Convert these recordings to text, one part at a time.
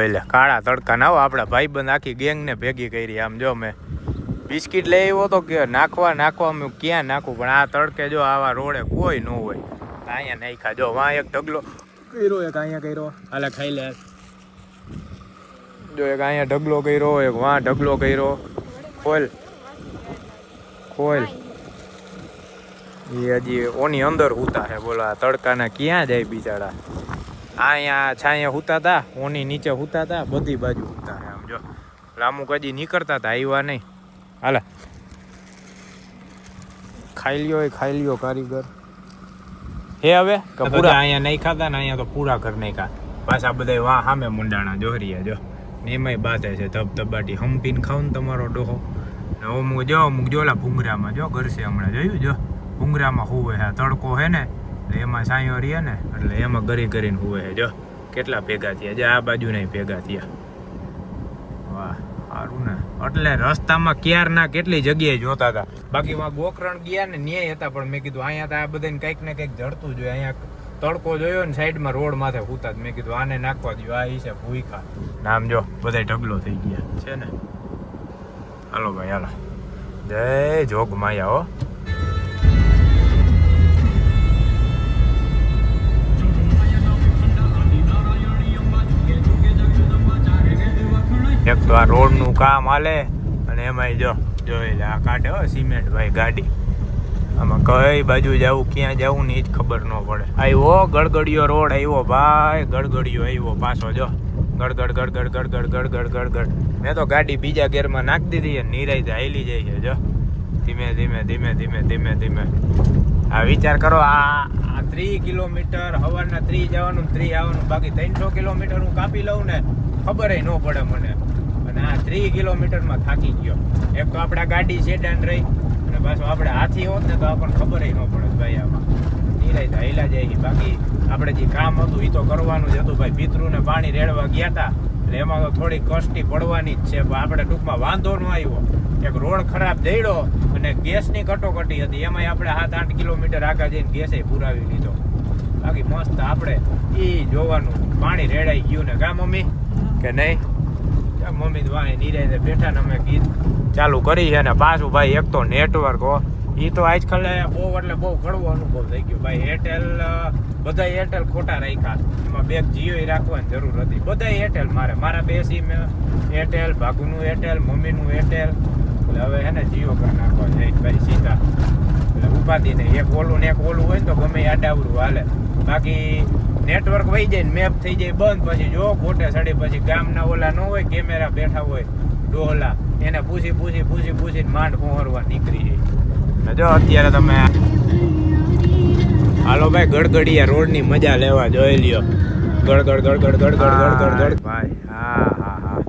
એટલે કાળા તડકા ના આપણા ભાઈબંધ આખી ગેંગને ભેગી કરી. આમ જો મેં બિસ્કિટ લઈ આવ્યો તો કે નાખવા નાખવા, મેં ક્યાં નાખું? પણ આ તડકે જો આવા રોડે કોઈ ન હોય. અહીંયા નાખ્યા. જો વાં એક ઢગલો કર્યો, એક અહીંયા કર્યો. હાલે ખાઈ લે. જો, એક અહીંયા ઢગલો કર્યો, એક વાં ઢગલો કર્યો. ખોલ. ખોલ. એ હજી ઓની અંદર ઉતા છે બોલો, આ તડકાના ક્યાં જાય બિચારા? અહીંયા છાંયા હુતા હતા ઓની નીચે હુતા હતા બધી બાજુ હુતા આમ જો લામુક હજી નીકળતા હતા આવ્યા નહીં હાલે. ખાઈ લ્યો એ ખાઈ લ્યો કારીગર. હે હવે? કે પૂરા અહીંયા નહીં ખાતા ને અહીંયા તો પૂરા ઘર નહીં ખા પાછા બધા વાહ સામે મુંડાણા જોહરીએ જો. ને એમાંય બાતે છે ધબ ધબાટી. હંપીને ખાવ ને તમારો ડોહો. ને અમુક જો અમુક જોલા ભૂંગરામાં જો ઘરશે હમણાં જોયું જો? ભૂંગરામાં હોવે હા તડકો હે ને એમાં સાંયો રહીએ ને, એટલે એમાં ગરી કરીને હુવે છે. જો, કેટલા ભેગા થયા? જો, આ બાજુ નહીં ભેગા થયા. વાહ, સારું ને. એટલે રસ્તામાં ક્યારના કેટલી જગ્યાએ જોતા હતા. બાકી વાં ગોકરણ ગયા ને, ન્યાય હતા, પણ મેં કીધું, અહીંયા તો આ બધાને કંઈક ને કંઈક જડતું જોઈએ અહીંયા તડકો જોયો ને, સાઈડમાં રોડ માથે હુતા. મેં કીધું, આને નાખવા દો આ હિસે ભૂખા. નામ જો બધા ઢગલો થઈ ગયા. છે ને? હાલો ભાઈ, હાલો. જય જોગ માયા હો. એક તો આ રોડનું કામ હાલે અને એમાંય જો, જોઈ લે, આ કાઢે હો સિમેન્ટ ભાઈ ગાડી. આમાં કઈ બાજુ જવું, ક્યાં જવું ને એ જ ખબર ન પડે. આવ્યો ગડગડિયો રોડ આવ્યો ભાઈ, ગડગડિયો આવ્યો પાછો જો. ગડગડ ગડગડ ગડગડ ગડગડ ગડગડ. મેં તો ગાડી બીજા ગેરમાં નાખી દીધી અને નિરાઈ હાઈલી જાય છે, જો. ધીમે ધીમે ધીમે ધીમે ધીમે ધીમે. આ વિચાર કરો, આ ત્રીસ કિલોમીટર હવાના ત્રીસ જવાનું ત્રીસ આવવાનું, બાકી ત્રણસો કિલોમીટર હું કાપી લઉં ને ખબર ન પડે મને. અને આ ત્રીસ કિલોમીટરમાં થાકી ગયો. એક તો આપણા ગાડી સેડાન રહી, અને પાછું આપણે હાથી હોત ને તો આપણને ખબર ન પડે ભાઈ આમાં નિરાય હેલા જાય બાકી આપણે જે કામ હતું એ તો કરવાનું જ હતું. ભાઈ પિતૃને પાણી રેડવા ગયા હતા એટલે એમાં તો થોડી કષ્ટી પડવાની જ છે. પણ આપણે ટૂંકમાં વાંધો ન આવ્યો. એક રોડ ખરાબ જઈડો અને ગેસની કટોકટી હતી. એમાંય આપણે સાત આઠ કિલોમીટર આગળ જઈને ગેસે પુરાવી લીધો. બાકી મસ્ત આપણે એ જોવાનું. પાણી રેડાઈ ગયું ને કા મમ્મી? કે નહીં? મમ્મી વાણી નિરાયતે બેઠા ને અમે ગીત ચાલુ કરી છે ને પાછું ભાઈ એક તો નેટવર્ક હો. એ તો આજકાલ બહુ, એટલે બહુ કડવો અનુભવ થઈ ગયો. ભાઈ એરટેલ બધા એરટેલ ખોટા રાખ્યા. એમાં બે જીઓ રાખવાની જરૂર હતી. બધા એરટેલ મારે. મારા બે સિમ એરટેલ ભાગુનું એરટેલ મમ્મીનું એરટેલ એટલે હવે હે ને જીઓ કરી નાખવા જાય ભાઈ સીધા. એટલે ઉપાધિ નહીં. એક ઓલું ને એક ઓલું હોય ને તો ગમે એ આડાવડું હાલે. બાકી નેટવર્ક વહી જાય ને મેપ થઈ જાય બંધ. પછી જો ગોટે સડી પછી ગામના ઓલા ન હોય કેમેરા બેઠા હોય ડોહલા એને પૂછી પૂછી પૂછી પૂછીને માંડ પહોંચવા નીકળી જાય. જો અત્યારે તમે હાલો ભાઈ ગડગડિયા રોડની મજા લેવા જોઈ લ્યો. ગડગડ ગડગડ ગડગડ ગડગડ ગડ ભાઈ હા હા હા.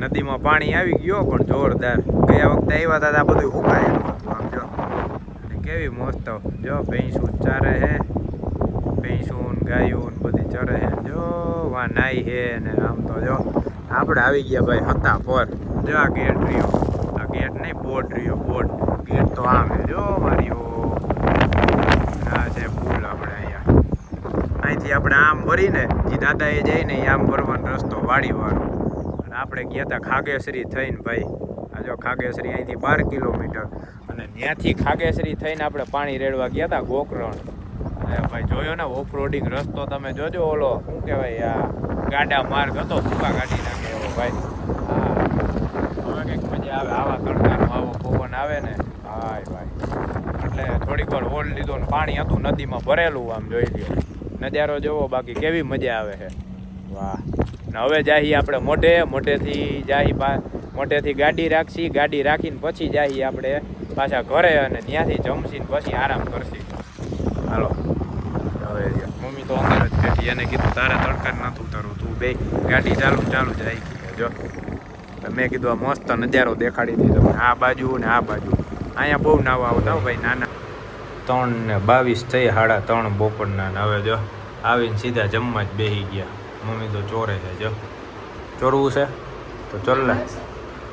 નદીમાં પાણી આવી ગયો પણ જોરદાર. ગયા વખતે આવ્યા હતા બધું સુકાયેલું હતું આમ જો. કેવી મસ્ત જો ભેંસું ચારે હે. ભેંસું ગાયું ને બધી ચડે છે. જો, વા નાઈ હે ને આમ તો જો. આપણે આવી ગયા ભાઈ હતા પર. જો આ ગેટ રહ્યો. આ ગેટ નહીં, બોર્ડ રહ્યો, બોર્ડ. ગેટ તો આમ છે. જો મારીઓ આ છે પુલ આપણે અહીંયા. અહીંથી આપણે આમ ભરીને, જે દાદાએ જઈને આમ ભરવાનો રસ્તો વાડીવાળો. અને આપણે ગયા હતા ખાગેશ્રી થઈને ભાઈ. આ જો ખાગેશ્રી અહીંથી બાર કિલોમીટર. અને ત્યાંથી ખાગેશ્રી થઈને આપણે પાણી રેડવા ગયા હતા ગોકરણ. ભાઈ જોયો ને ઓફ રોડિંગ રસ્તો તમે જોજો ઓલો, શું કહેવાય, આ ગાડા માર્ગ હતો ભૂકા કાઢી નાખે એવો ભાઈ. હા. કંઈક મજા આવે, આવા તડકાનો આવો પવન આવે ને. ભાઈ ભાઈ. એટલે થોડીક વાર હોલ્ડ લીધો ને પાણી હતું, નદીમાં ભરેલું, આમ જોઈ લ્યો. નજારો જોવો, બાકી કેવી મજા આવે છે. વાહ. ને હવે જાહી આપણે મોઢે, મોઢેથી જાહી મોઢેથી ગાડી રાખશી, ગાડી રાખીને પછી જાહી આપણે પાછા ઘરે અને ત્યાંથી જમશી ને પછી આરામ કરશી. હાલો. તો અંદર જ બેઠી એને કીધું, તારે તડકા નથી ઉતરવું તું બે ગાડી ચાલુ ચાલુ જ આવી જો. મેં કીધું, આ મસ્ત નજારો દેખાડી દીધો. આ બાજુ ને આ બાજુ. અહીંયા બહુ નાવા આવતા ભાઈ, નાના. ત્રણ ને બાવીસ થઈ, સાડા ત્રણ બપોરના હવે જો, આવીને સીધા જમવા જ બેસી ગયા. મમ્મી તો ચોરે છે, જો. ચોરવું છે? તો ચલ લે.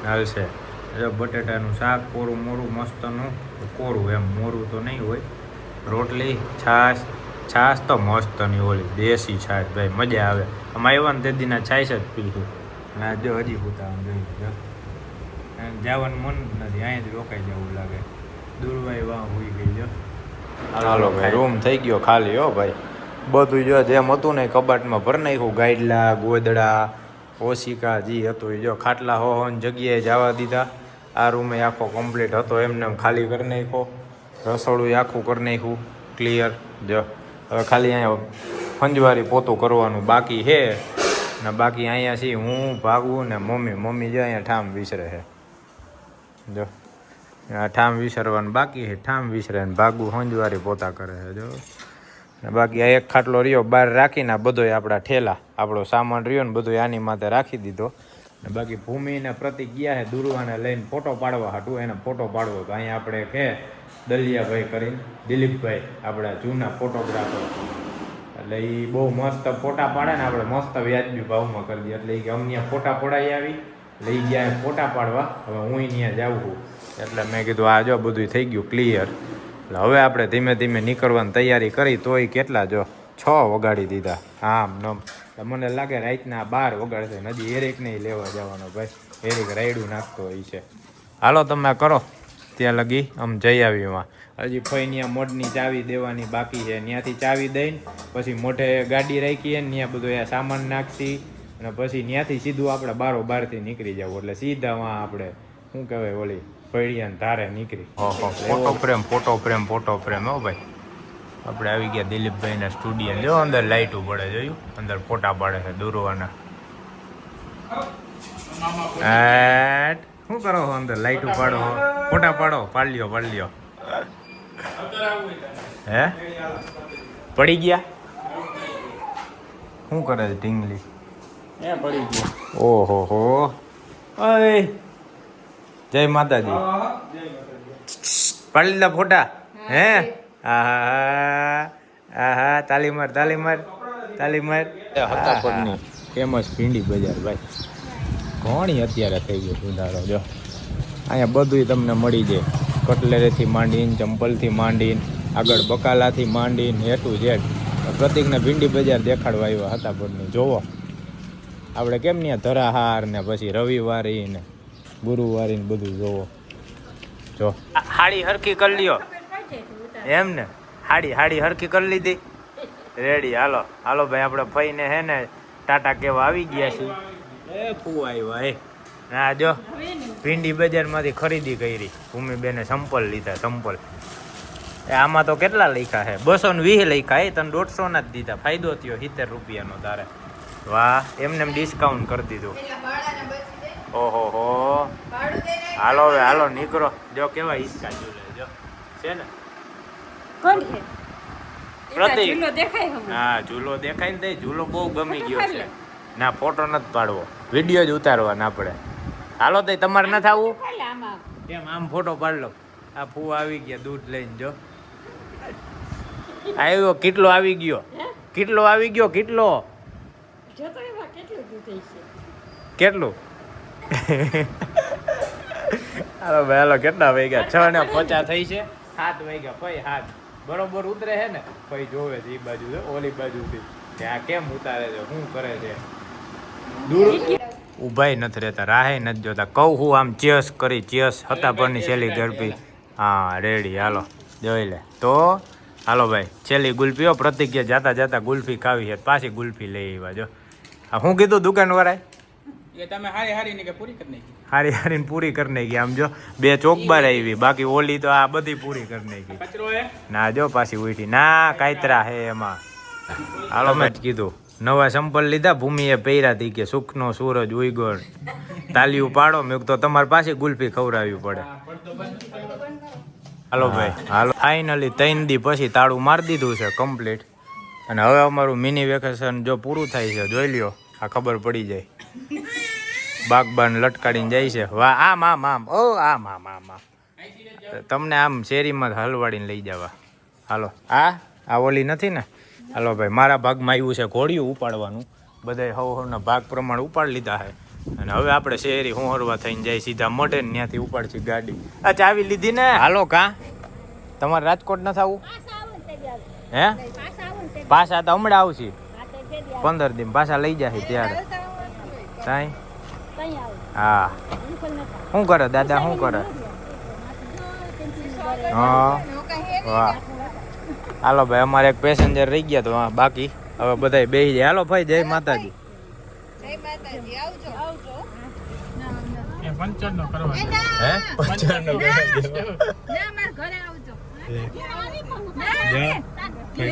હાલશે જો, બટેટાનું શાક, કોરું મોરું, મસ્તનું કોરું એમ, મોરું તો નહીં હોય. રોટલી, છાશ છાશ તો મસ્તની ઓલી દેશી છાશ ભાઈ મજા આવે. આમ આવ્યા ને તે દીના છાઈશ જ પીધું. અને આ જો હજી પૂતા આમ જોઈ જો. અને જવાનું મન નથી અહીંયા જ રોકાઈ જવું લાગે. દૂરવાઈ વાહ હોઈ ગઈ જો. હાલો ભાઈ રૂમ થઈ ગયો ખાલી હો ભાઈ. બધું જો જેમ હતું ને કબાટમાં ભર નાખ્યું. ગાઈડલા ગોદડા ઓશિકા જે હતું એ જો. ખાટલા હો હોન જગ્યાએ જવા દીધા. આ રૂમે આખો કમ્પ્લીટ હતો એમને એમ ખાલી કરી નાખ્યો. રસોડું આખું કરી નાખ્યું. ક્લિયર જો. હવે ખાલી અહીંયા ફંજવારી પોતું કરવાનું બાકી છે. ને બાકી અહીંયા છીએ હું ભાગવું ને મમ્મી. મમ્મી જો અહીંયા ઠામ વિસરે છે. જો. ઠામ વિસરવાનું બાકી છે. ઠામ વિસરે ને ભાગવું ફંજવારી પોતા કરે છે. જો. ને બાકી આ એક ખાટલો રહ્યો, બહાર રાખીને બધોય આપણા ઠેલા, આપણો સામાન રહ્યો ને બધું આની માથે રાખી દીધો. ને બાકી ભૂમિને પ્રતિક ગયા છે દુર્વાને લઈને ફોટો પાડવા હતું એને ફોટો પાડવો તો અહીંયા આપણે કે દલિયાભાઈ કરીને, દિલીપભાઈ, આપણા જૂના ફોટોગ્રાફર એટલે એ બહુ મસ્ત ફોટા પાડે ને આપણે મસ્ત વ્યાજબી ભાવમાં કરી દઈએ. એટલે એ અમને ફોટા પડાવી આવી લઈ ગયા ફોટા પાડવા. હવે હું ત્યાં જાઉં છું. એટલે મેં કીધું, આ જો બધું થઈ ગયું ક્લિયર એટલે હવે આપણે ધીમે ધીમે નીકળવાની તૈયારી કરી, તોય કેટલા જો, છ વગાડી દીધા. આમ નમ. મને લાગે રાતના બાર વગાડશે. નદી એરેક નહીં લેવા જવાનો ભાઈ. એરેક રાયડું નાખતો હોય છે. હાલો, તમે કરો. ત્યાં લગી આમ જઈ આવી એમાં. હજી ફઈનિયા મોઢની ચાવી દેવાની બાકી છે. ત્યાંથી ચાવી દઈને પછી મોઢે ગાડી રાખીએ ને ત્યાં બધું એ સામાન નાખશી અને પછી ત્યાંથી સીધું આપણે બારો બારથી નીકળી જવું. એટલે સીધા વાં આપણે શું કહેવાય ઓલી પૈડિયાને ધારે નીકળી. Photo frame photo frame photo frame હો ભાઈ. આપણે આવી ગયા દિલીપભાઈના સ્ટુડિયો. જો અંદર લાઇટ પડે જોયું? અંદર ફોટા પાડે છે દોરવાના. એટ શું કરો છો અંદર? લાઈટ ઉપાડો? ફોટા પાડો પાડ લ્યો પાડ લ્યો હે? પડી ગયા? શું કરે છે ઢીંગલી? એ પડી ગયા. ઓહો હો. ઓય જય માતાજી. પાડી લીધા ફોટા? હે? આહા આહા તાલી તાલીમાર તાલી માર તાલી માર હતા પગની ફેમસ ભીંડી બજાર ભાઈ. ઘણી અત્યારે થઈ ગયો સુધારો જો. અહીંયા બધુંય તમને મળી જાય. કટલેરીથી માંડીને, ચંપલથી માંડીને, આગળ બકાલાથી માંડીને, એ ટુ ઝેડ. પ્રતિકને ભીંડી બજાર દેખાડવા આવ્યા હતા પડની જોવો. આપણે કેમ ત્યાં ધરાહાર ને પછી રવિવારી ને ગુરુવારી ને બધું જોવો. જો. હાડી હરખી કરી લ્યો. એમ ને? હાડી હાડી હરખી કરી લીધી. રેડી. હાલો હાલો ભાઈ, આપણે ફઈને હે ને ટાટા કેવા આવી ગયા છીએ. એ ફૂ ભાઈ. ના જો ભીંડી બજારમાંથી ખરીદી કરી. ભૂમિબેને સંપલ લીધા સંપલ. એ આમાં તો કેટલા લખ્યા છે? બસો ને વીસ લખ્યા એ તને દોઢસો ના જ દીધા. ફાયદો થયો સિત્તેર રૂપિયાનો તારે. વાહ એમને ડિસ્કાઉન્ટ કરી દીધું. ઓહો હો હાલો હવે હાલો નીકળો. જો કેવા હિસ્કા જો. છે ને? કોણ છે? પ્રતિક. હા ઝૂલો દેખાય ને તે ઝૂલો બહુ ગમી ગયો છે. ના ફોટો નથી પાડવો. વીડિયો જ ઉતારવાના આપણે હાલો તો તમારે આવવું ખાલી કેમ આમ ફોટો પાડ લો. આ ફૂ આવી ગયા દૂધ લઈને જો. આવ્યો કેટલો આવી ગયો? કેટલો આવી ગયો કેટલો? એમાં કેટલું હાલો ભાઈ હાલો કેટલા વાગ્યા? છ ને પચાસ થઈ છે. સાત વાગ્યા ભાઈ હાથ બરોબર ઉતરે છે ને? ભાઈ જોવે છે એ બાજુ ઓલી બાજુથી. આ કેમ ઉતારે છે? શું કરે છે? દૂર. ઉભાઈ નથી રહેતા રાહે નથી જોતા. કહું હું આમ ચેસ કરી ચેસ હતા પરની છેલ્લી ગરબી હા રેડી હાલો જોઈ લે. તો હાલો ભાઈ છેલ્લી ગુલ્ફી હો. પ્રતિજ્ઞા જાતા જાતા ગુલ્ફી ખાવી છે. પાછી ગુલ્ફી લઈ આવ્યા જો. આ શું કીધું દુકાનવાળાએ? તમે હારી હારી ને પૂરી કરી નાખી? હારી હારીને પૂરી કરી નાખી. આમ જો બે ચોકબાર આવી. બાકી ઓલી તો આ બધી પૂરી કરી નાખી. ના જો પાછી ઉઠી ના કાયતરા હે એમાં. હાલો મેં જ કીધું. નવા સંપલ લીધા, ભૂમિએ પહેર્યા હતી કે સુખનો સૂરજ ઉઈગો તાલિયું પાડો. મેં તો તમારે પાસે ગુલ્ફી ખવડાવવી પડે. હાલો ભાઈ. હાલો. ફાઇનલી ત્રણ દી પછી તાળું મારી દીધું છે કમ્પ્લીટ અને હવે અમારું મિની વેકેશન જો પૂરું થાય છે, જોઈ લ્યો, આ ખબર પડી જાય. બાગબાન લટકાડીને જાય છે. વાહ, આમ આમ આમ. ઓ, આમ આમ આમ આમ. તમને આમ શેરીમાં હલવાડીને લઈ જવા. હાલો. આ આ ઓલી નથી ને? હાલો ભાઈ મારા ભાગમાં આવ્યું છે ઘોડિયું ઉપાડવાનું. બધાય હવ હવના ભાગ પ્રમાણે ઉપાડી લીધા છે. અને હવે આપણે શેરી હોહરવા થઈને જાય સીધા મોઢે ને ત્યાંથી ઉપાડશે ગાડી. આ ચાવી લીધી ને? હાલો કા? તમારે રાજકોટ ન થવું? પાસ આવું ને તે જ આવે. હે પાછા તો હમણાં આવશે. પંદર દિન પાછા લઈ જાય ત્યારે. તાઈ હા. શું કરે દાદા શું કરે? હા. વાહ. હાલો ભાઈ અમારે એક પેસેન્જર રહી ગયા તો હા બાકી. હવે બધા બેસી જાય. હાલો ભાઈ જય માતાજી. નો. કરવા. હે પંચાણું ભાઈ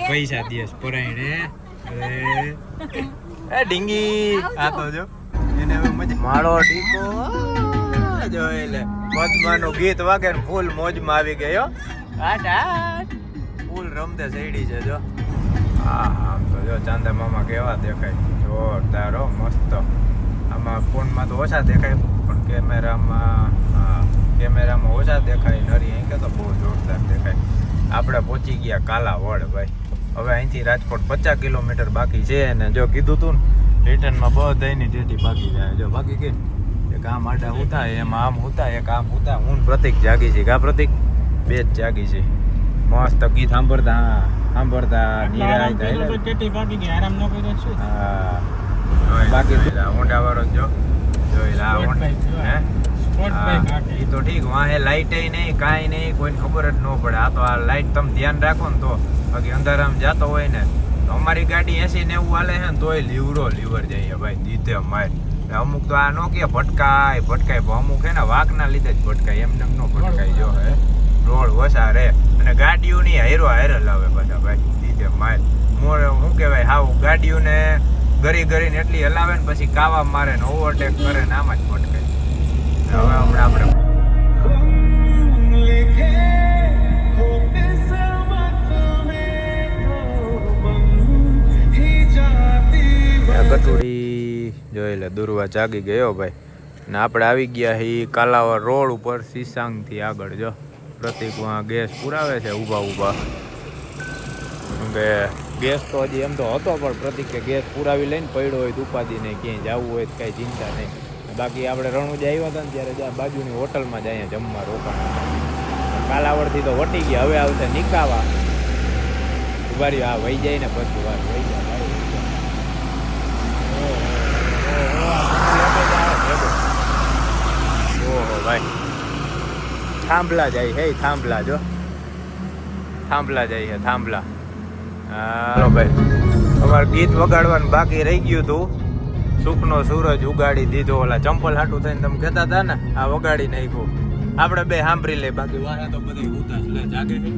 પૈસા પરાયણે એ ડીંગી આ તો જો. એને હવે મજા માળો ટીકો આ જો એટલે પદ્માનું ગીત વાગે ને ફૂલ મોજમાં આવી ગયો. આટ આટ રમતે સૈડી છે, જો. હા આમ તો જો ચાંદા મામા કેવા દેખાય. જોરદાર, હો, મસ્ત. આમાં ફોનમાં તો ઓછા દેખાય, પણ કેમેરામાં કેમેરામાં ઓછા દેખાય. નરી અહીં કે તો બહુ જોરદાર દેખાય. આપણે પહોંચી ગયા કાલાવડ ભાઈ. હવે અહીંથી રાજકોટ પચાસ કિલોમીટર બાકી છે અને જો કીધું તું ને, રિટર્નમાં બધાની જેથી બાકી જાય. જો, બાકી કે એક આમ આડા ઉતા એમાં આમ ઉતા એક આમ ઉતા હું પ્રતિક જાગી છે. કા પ્રતિક? બે જ જાગી છે. મસ્ત ગીત સાંભળતા સાંભળતા નિરાય કર્યો ટેટી ભાગી ગઈ. આરામ ન કર્યો શું? હા. બાકી હોન્ડા વાળો જો જોઈ હોન્ડા bike જો આ. હે? Sport bike આ કે. એ તો ઠીક વાહે લાઈટ નહીં કાંઈ નહીં કોઈને ખબર જ ન પડે. આ તો આ લાઈટ તમે ધ્યાન રાખો ને તો. બાકી અંધારામ જતો હોય ને તો અમારી ગાડી એસી નેવું હાલે છે ને તોય લીવરો લીવર જઈએ ભાઈ દીધે માર અમુક તો આ નો કે ભટકાય ભટકાય અમુક હે ને વાકના લીધે જ ભટકાય એમને એમ નો ભટકાય જો હે? રોડ વસા રહે અને ગાડીઓની હેરો હેર લાવે બધા ભાઈ. દીધે માર મોર શું કહેવાય, હાવ ગાડીઓને ગરી ગરીને એટલી હલાવે ને પછી કાવા મારે ને ઓવરટેક કરે ને આમાં જ ભટકાય હવે હમણાં આપણે આ કટોડી જોઈ લે, દુર્વા જાગી ગયો ભાઈ. ને આપણે આવી ગયા હી કાલાવર રોડ ઉપર સીસાંગથી આગળ, જો. પ્રતિક વहाँ ગેસ પુરાવે છે, ઊભા ઊભા. કે ગેસ તો હજી એમ તો હતો, પણ પ્રતિક કે ગેસ પુરાવી લઈને પડ્યો હોય ઉપાધિ નહીં ક્યાંય જવું હોય તો કાંઈ ચિંતા નહીં. બાકી આપણે રણુજ આવ્યા હતા ને ત્યારે જ્યાં બાજુની હોટલમાં જ અહીંયા જમવા રોકાણ કાલાવડથી તો વટી ગયા, હવે આવશે નિકાવા. ઊભા રહ્યો આ વહી જાય ને પછી વાર, વહી જાય. ઓહો, ભાઈ. થાંભલા જાય હે, થાંભલા જો. થાંભલા જાય છે થાંભલા. ભાઈ. અમારે ગીત વગાડવાનું બાકી રહી ગયું હતું સુખનો સૂરજ ઉગાડી દીધો. ઓલા ચંપલ હાટું થઈને તમે કહેતા હતા ને, આ વગાડી નાખ્યું. આપણે બે સાંભળી લે બાકી વારા તો બધી ઉતાસ લે, જાગે છે.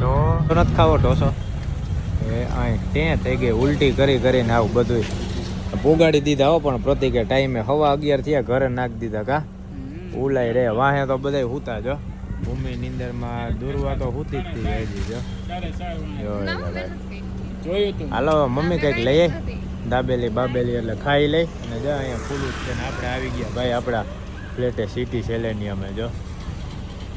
તો નથી ખાવો ઢોસો? એ અહીં ત્યાં થઈ ગઈ? ઉલટી કરી કરીને આવું બધું પોગાડી દીધા હો, પણ પ્રતિકે ટાઈમે હવા અગિયાર થયા, ઘરે નાખી દીધા કા? ઉલાઈ રે વાહે તો બધાય હુતા જો ભૂમિ નિંદરમાં દુર્વા તો હુતી જ હતી હજી જો જો હાલો મમ્મી કંઈક લઈએ? દાબેલી બાબેલી એટલે ખાઈ લઈ અને જો અહીંયા ફૂલું જ છે ને આપણે આવી ગયા. ભાઈ આપણા ફ્લેટે સિટી સેલેનિયમે જો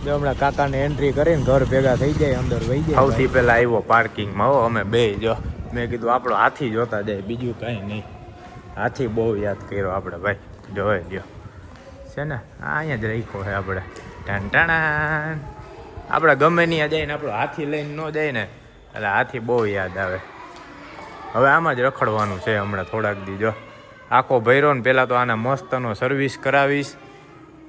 જો હમણાં કાકાને એન્ટ્રી કરીને ઘર ભેગા થઈ જાય અંદર વહી જાય સૌથી પહેલા આવ્યો પાર્કિંગમાં હો અમે બે જો મેં કીધું આપણો હાથી જોતા જાય બીજું કાંઈ નહીં. હાથી બહુ યાદ કર્યો આપણે ભાઈ. જોઈ લ્યો છે ને? અહીંયા જ રાખ્યો છે આપણે. ટાણ ટાણાન. આપણે ગમે ત્યાં જઈને આપણો હાથી લઈને ન જાય ને, એટલે હાથી બહુ યાદ આવે. હવે આમાં જ રખડવાનું છે હમણાં થોડાક દીજો આખો ભૈરો ને પહેલાં તો આને મસ્તનો સર્વિસ કરાવીશ.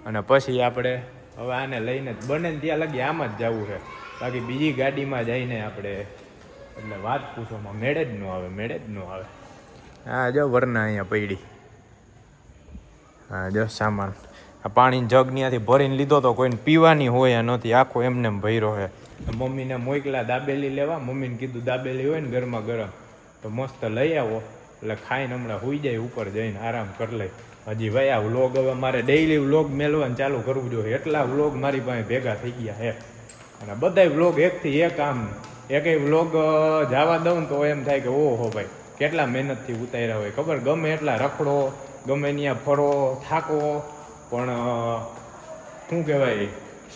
અને પછી આપણે હવે આને લઈને જ બને ત્યાં લગી આમ જ જવું છે. બાકી બીજી ગાડીમાં જઈને આપણે, એટલે વાત પૂછવામાં મેળે જ ન આવે, મેળે જ ન આવે. હા જો વરના અહીંયા પડી. હા જો સામાન. આ પાણીની જગ ત્યાંથી ભરીને લીધો તો કોઈને પીવાની હોય નથી, આખો એમને ભર્યો છે મમ્મીને મોકલા દાબેલી લેવા, મમ્મીને કીધું દાબેલી હોય ને ગરમા ગરમ, તો મસ્ત લઈ આવો, એટલે ખાઈને હમણાં હોઈ જાય ઉપર જઈને, આરામ કરી લે. હજી ભાઈ વ્લોગ હવે મારે ડેઈલી વ્લોગ મેળવાનું ચાલુ કરવું જોઈએ, એટલા વ્લોગ મારી પાસે ભેગા થઈ ગયા છે અને બધાય વ્લોગ એકથી એક આમ, એકેય વ્લોગ જવા દઉં તો એમ થાય કે ઓહો ભાઈ, કેટલા મહેનતથી ઉતાર્યા હોય. ખબર, ગમે એટલા રખડો, ગમે ત્યાં ફરો, થાકો પણ શું કહેવાય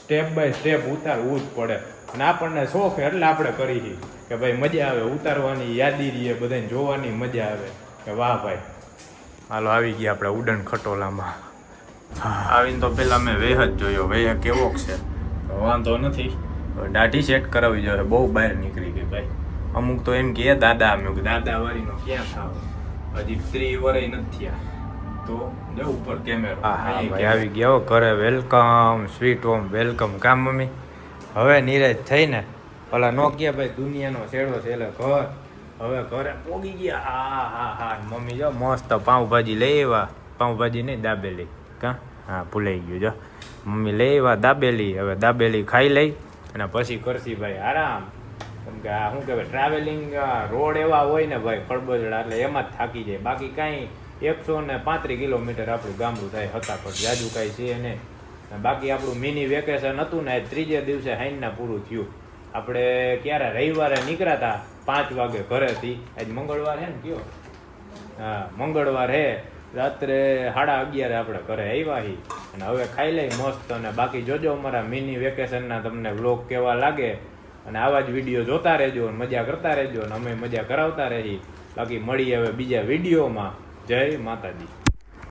સ્ટેપ બાય સ્ટેપ ઉતારવું જ પડે. અને આપણને શોખ એટલે આપણે કરી કે ભાઈ મજા આવે ઉતારવાની યાદી રહીએ બધાને જોવાની મજા આવે. કે વાહ ભાઈ. હાલો આવી ગયા આપણે ઉડન ખટોલામાં. આવીને તો પેલા મેં વેહ જ જોયો. વેહ કેવો છે? વાંધો નથી. દાઢી સેટ કરાવી જોઈએ. બહુ બહાર નીકળી ગઈ ભાઈ. અમુક તો એમ કે દાદા. અમે દાદાવાળીનો દાદા વાળીનો ક્યાં થાવ? હજી ત્રી વરય નથી થયા. તો જો ઉપર કેમેરો. ભાઈ આવી ગયા હો ઘરે વેલકમ સ્વીટ હોમ વેલકમ કામ મમ્મી? હવે નીરજ થઈને પેલા નો કે ભાઈ દુનિયાનો છેડો છે એટલે ઘર. હવે ઘરે પોગી ગયા. હા હા હા મમ્મી જો મસ્ત પાઉંભાજી લઈ આવ્યા. પાઉંભાજી નહીં દાબેલી. કા? હા ભૂલાઈ ગયું જો. મમ્મી લઈ આવ્યા દાબેલી. હવે દાબેલી ખાઈ લઈ અને પછી કરશી ભાઈ આરામ. કેમ કે આ શું કહેવાય ટ્રાવેલિંગ રોડ એવા હોય ને ભાઈ ફળબજડા એટલે એમાં જ થાકી જાય. બાકી કાંઈ એકસો ને પાંત્રીસ કિલોમીટર આપણું ગામડું થાય હતા પણ જાજુ કાંઈ છે નહીં. બાકી આપણું મિની વેકેશન હતું ને, ત્રીજે દિવસે હાઈનના પૂરું થયું. આપણે ક્યારે રવિવારે નીકળ્યા હતા પાંચ વાગે ઘરેથી આજ મંગળવાર હે ને કયો? હા, મંગળવાર હે. રાત્રે સાડા અગિયારે આપણે ઘરે આવ્યા હી. અને હવે ખાઈ લઈ મસ્ત અને બાકી જોજો અમારા મિની વેકેશનના તમને વ્લોગ કેવા લાગે. અને આવા જ વીડિયો જોતા રહેજો મજા કરતા રહેજો અને અમે મજા કરાવતા રહી. બાકી મળીએ હવે બીજા વિડીયોમાં જય માતાજી.